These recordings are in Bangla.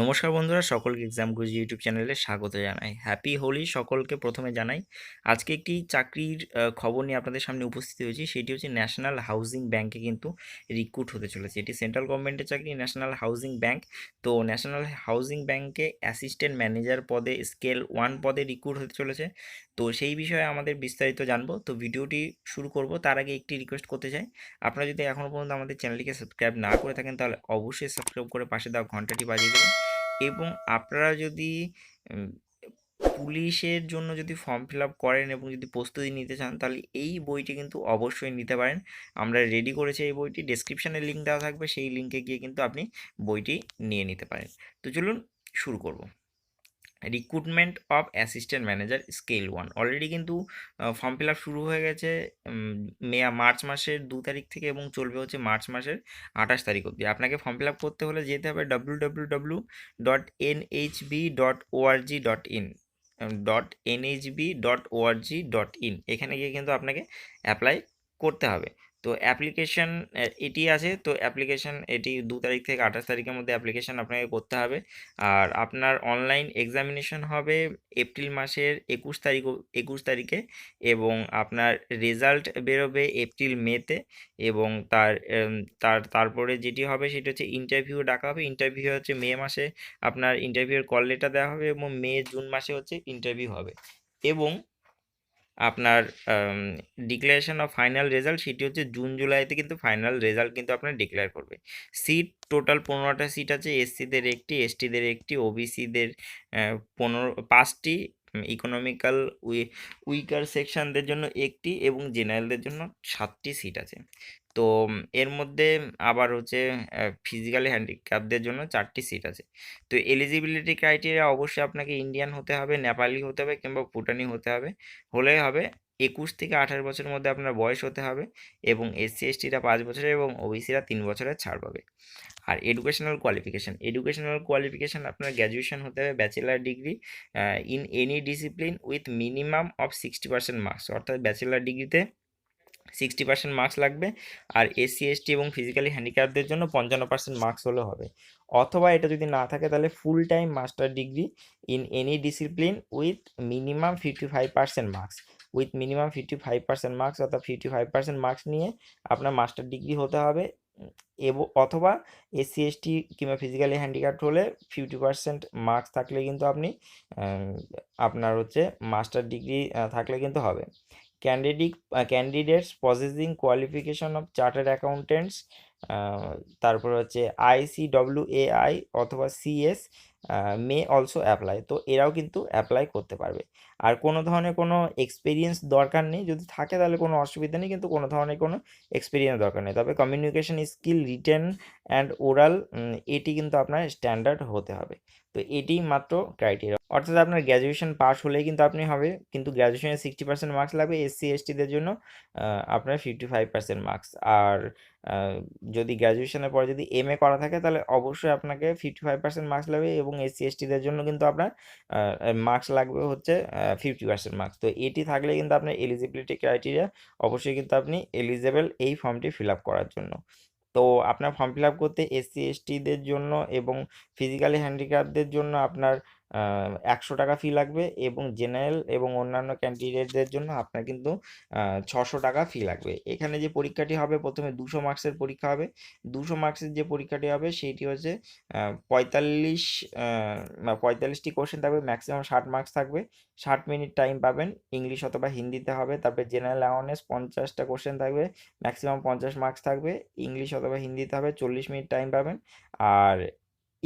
নমস্কার বন্ধুরা, সকলকে এক্সাম গুজ ইউটিউব চ্যানেলে স্বাগত জানাই। হ্যাপি হোলি সকলকে প্রথমে জানাই। আজকে একটি চাকরির খবর নিয়ে আপনাদের সামনে উপস্থিত হয়েছি। সেটি হচ্ছে ন্যাশনাল হাউজিং ব্যাংকে কিন্তু রিক্রুট হতে চলেছে। এটি সেন্ট্রাল গভর্নমেন্টের চাকরি ন্যাশনাল হাউজিং ব্যাংক তো ন্যাশনাল হাউজিং ব্যাংকে অ্যাসিস্ট্যান্ট ম্যানেজার পদে স্কেল ওয়ান পদে রিক্রুট হতে চলেছে। তো সেই বিষয়ে আমাদের বিস্তারিত জানব। তো ভিডিওটি শুরু করব, তার আগে একটি রিকোয়েস্ট করতে চাই। আপনারা যদি এখনও পর্যন্ত আমাদের চ্যানেলটিকে সাবস্ক্রাইব না করে থাকেন, তাহলে অবশ্যই সাবস্ক্রাইব করে পাশে দেওয়া ঘন্টাটি বাজিয়ে দেবেন। এবং আপনারা যদি পুলিশের জন্য যদি ফর্ম ফিল আপ করেন এবং যদি প্রস্তুতি নিতে চান, তাহলে এই বইটি কিন্তু অবশ্যই নিতে পারেন। আমরা রেডি করেছি এই বইটি ডেসক্রিপশানে লিঙ্ক দেওয়া থাকবে, সেই লিঙ্কে গিয়ে কিন্তু আপনি বইটি নিয়ে নিতে পারেন। তো চলুন শুরু করব। Recruitment of assistant manager scale one already কিন্তু ফর্ম ফিল আপ শুরু হয়ে গেছে মে, মার্চ মাসের দু তারিখ থেকে এবং চলবে হচ্ছে মার্চ মাসের আঠাশ তারিখ অবধি। আপনাকে ফর্ম ফিল আপ করতে হলে যেতে হবে W W W dot NHB dot ORG dot in dot NHB dot ORG dot in এখানে গিয়ে কিন্তু আপনাকে অ্যাপ্লাই করতে হবে। তো অ্যাপ্লিকেশন এটি আছে। তো অ্যাপ্লিকেশন এটি দু তারিখ থেকে আঠাশ তারিখের মধ্যে অ্যাপ্লিকেশন আপনাকে করতে হবে। আর আপনার অনলাইন এক্সামিনেশন হবে এপ্রিল মাসের একুশ তারিখ, একুশ তারিখে এবং আপনার রেজাল্ট বেরোবে এপ্রিল মেতে এবং তার তার, তারপরে যেটি হবে সেটি হচ্ছে ইন্টারভিউ ডাকা হবে। ইন্টারভিউ হচ্ছে মে মাসে আপনার ইন্টারভিউয়ের কল লেটার দেওয়া হবে এবং মে, জুন মাসে হচ্ছে ইন্টারভিউ হবে। এবং আপনার ডিক্লারেশন অফ ফাইনাল রেজাল্ট সেটি হচ্ছে জুন, জুলাইতে কিন্তু ফাইনাল রেজাল্ট কিন্তু আপনার ডিক্লেয়ার করবে। সিট টোটাল পনেরোটা সিট আছে এসসিদের একটি এসটিদের একটি ওবিসিদের পনেরো, পাঁচটি ইকোনমিক্যাল উই উইকার সেকশানদের জন্য একটি এবং জেনারেলদের জন্য সাতটি সিট আছে। তো এর মধ্যে আবার হচ্ছে ফিজিক্যালি হ্যান্ডিক্যাপদের জন্য চারটি সিট আছে। তো এলিজিবিলিটি ক্রাইটেরিয়া অবশ্যই আপনাকে ইন্ডিয়ান হতে হবে নেপালি হতে হবে কিংবা ভুটানি হতে হবে। হলেই হবে একুশ থেকে আঠারো বছরের মধ্যে আপনার বয়স হতে হবে এবং এসসি এসটিরা পাঁচ বছরের এবং ওবিসিরা তিন বছরের ছাড় পাবে। আর এডুকেশনাল কোয়ালিফিকেশান এডুকেশনাল কোয়ালিফিকেশান আপনার গ্র্যাজুয়েশন হতে হবে bachelor degree in any discipline with minimum of sixty percent marks অর্থাৎ ব্যাচেলার ডিগ্রিতে সিক্সটি পার্সেন্ট মার্কস লাগবে আর এসসি এসটি এবং ফিজিক্যালি হ্যান্ডিক্যাপদের জন্য পঞ্চান্ন পার্সেন্ট মার্কস হলেও হবে। অথবা এটা যদি না থাকে তাহলে full time master degree in any discipline with minimum fifty five percent marks with minimum fifty five percent marks অর্থাৎ ফিফটি ফাইভ পার্সেন্ট মার্কস নিয়ে আপনার মাস্টার ডিগ্রি হতে হবে। এব, অথবা এসসি এসটি কিংবা ফিজিক্যালি হ্যান্ডিক্যাপ্ট হলে ফিফটি পার্সেন্ট মার্কস থাকলে কিন্তু আপনি আপনার হচ্ছে মাস্টার ডিগ্রি থাকলে কিন্তু হবে। Candidate candidates possessing qualification of chartered accountants তারপর হচ্ছে আইসিডব্লিউ এআই অথবা সিএস মে অলসো অ্যাপ্লাই তো এরাও কিন্তু অ্যাপ্লাই করতে পারবে। আর কোনো ধরনের কোনো এক্সপিরিয়েন্স দরকার নেই, যদি থাকে তাহলে কোনো অসুবিধা নেই, কিন্তু কোনো ধরনের কোনো এক্সপিরিয়েন্স দরকার নেই। তবে communication skill written and oral এটি কিন্তু আপনার স্ট্যান্ডার্ড হতে হবে। তো এটি মাত্র ক্রাইটেরিয়া অর্থাৎ আপনার গ্র্যাজুয়েশন পাস হলেই কিন্তু আপনি হবে, কিন্তু গ্র্যাজুয়েশনে সিক্সটি পার্সেন্ট মার্কস লাগবে এসসি এসটিদের জন্য আপনার ফিফটি ফাইভ পার্সেন্ট মার্কস আর যদি গ্র্যাজুয়েশনের পরে যদি এম এ করা থাকে, তাহলে অবশ্যই আপনাকে ফিফটি ফাইভ পার্সেন্ট মার্কস লাগবে এবং এসসি এসটিদের জন্য কিন্তু আপনার মার্কস লাগবে হচ্ছে ফিফটি পার্সেন্ট মার্কস তো এটি থাকলে কিন্তু আপনার এলিজিবিলিটি ক্রাইটেরিয়া অবশ্যই কিন্তু আপনি এলিজেবল এই ফর্মটি ফিল আপ করার জন্য। তো আপনার ফর্ম ফিল আপ করতে এসসি এসটিদের জন্য এবং ফিজিক্যালি হ্যান্ডিক্যাপদের জন্য আপনার একশো টাকা ফি লাগবে এবং জেনারেল এবং অন্যান্য ক্যান্ডিডেটদের জন্য আপনার কিন্তু ছশো টাকা ফি লাগবে। এখানে যে পরীক্ষাটি হবে, প্রথমে দুশো মার্কসের পরীক্ষা হবে। দুশো মার্কসের যে পরীক্ষাটি হবে সেইটি হচ্ছে পঁয়তাল্লিশ পঁয়তাল্লিশটি কোশ্চেন থাকবে ম্যাক্সিমাম ষাট মার্কস থাকবে। ষাট মিনিট টাইম পাবেন ইংলিশ অথবা হিন্দিতে হবে, তারপরে জেনারেল অ্যাওয়ারনেস পঞ্চাশটা কোশ্চেন থাকবে ম্যাক্সিমাম পঞ্চাশ মার্কস থাকবে ইংলিশ অথবা হিন্দিতে হবে, চল্লিশ মিনিট টাইম পাবেন। আর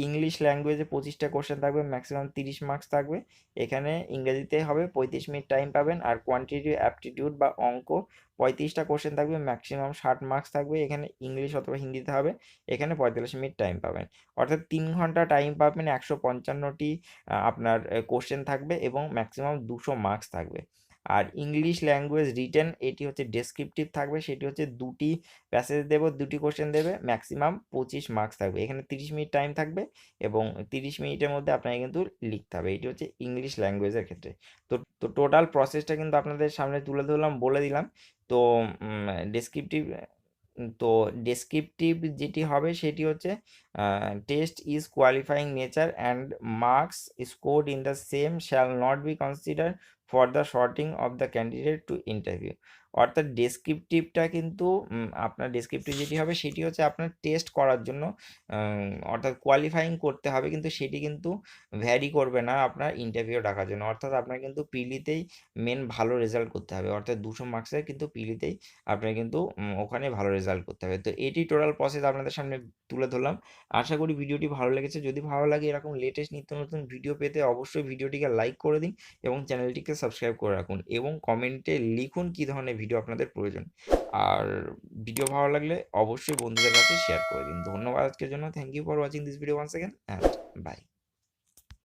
ইংলিশ ল্যাঙ্গুয়েজে পঁচিশটা কোশ্চেন থাকবে ম্যাক্সিমাম তিরিশ মার্কস থাকবে। এখানে ইংরেজিতে হবে, পঁয়ত্রিশ মিনিট টাইম পাবেন। আর কোয়ান্টিটিভ অ্যাপটিটিউড বা অঙ্ক, পঁয়ত্রিশটা কোশ্চেন থাকবে ম্যাক্সিমাম ষাট মার্কস থাকবে। এখানে ইংলিশ অথবা হিন্দিতে হবে, এখানে পঁয়তাল্লিশ মিনিট টাইম পাবেন। অর্থাৎ তিন ঘণ্টা টাইম পাবেন, একশো পঞ্চান্নটি আপনার কোশ্চেন থাকবে এবং ম্যাক্সিমাম দুশো মার্কস থাকবে। আর ইংলিশ ল্যাঙ্গুয়েজ রিটেন এটি হচ্ছে ডেসক্রিপটিভ থাকবে, সেটি হচ্ছে দুটি প্যাসেজ দেবো, দুটি কোশ্চেন দেবে ম্যাক্সিমাম পঁচিশ মার্কস থাকবে। এখানে তিরিশ মিনিট টাইম থাকবে এবং তিরিশ মিনিটের মধ্যে আপনাকে কিন্তু লিখতে হবে। এটি হচ্ছে ইংলিশ ল্যাঙ্গুয়েজের ক্ষেত্রে। তো তো টোটাল প্রসেসটা কিন্তু আপনাদের সামনে তুলে ধরলাম, বলে দিলাম। তো ডেসক্রিপটিভ তো ডেসক্রিপটিভ যেটি হবে সেটি হচ্ছে test is qualifying nature and marks scored in the same shall not be consider for the shorting of the candidate to interview অর্থাৎ ডেসক্রিপটিভটা কিন্তু আপনার ডেসক্রিপটিভ যেটি হবে সেটি হচ্ছে আপনার টেস্ট করার জন্য অর্থাৎ কোয়ালিফাইং করতে হবে কিন্তু সেটি কিন্তু ভ্যারি করবে না আপনার ইন্টারভিউ ডাকার জন্য। অর্থাৎ আপনার কিন্তু পিলিতেই মেন ভালো রেজাল্ট করতে হবে। অর্থাৎ দুশো মার্কসের কিন্তু পিলিতেই আপনার কিন্তু ওখানে ভালো রেজাল্ট করতে হবে। তো এটি টোটাল প্রসেস আপনাদের সামনে তুলে ধরলাম। আশা করি ভিডিওটি ভালো লেগেছে। যদি ভালো লাগে এরকম লেটেস্ট নিত্য নতুন ভিডিও পেতে অবশ্যই ভিডিওটিকে লাইক করে দিন এবং চ্যানেলটিকে সাবস্ক্রাইব করে রাখুন এবং কমেন্টে লিখুন কী ধরনের ভিডিও আপনাদের প্রয়োজন। আর ভিডিও ভালো লাগলে অবশ্যই বন্ধুদের কাছে শেয়ার করে দিন। ধন্যবাদ আজকের জন্য। Thank you for watching this video once second and bye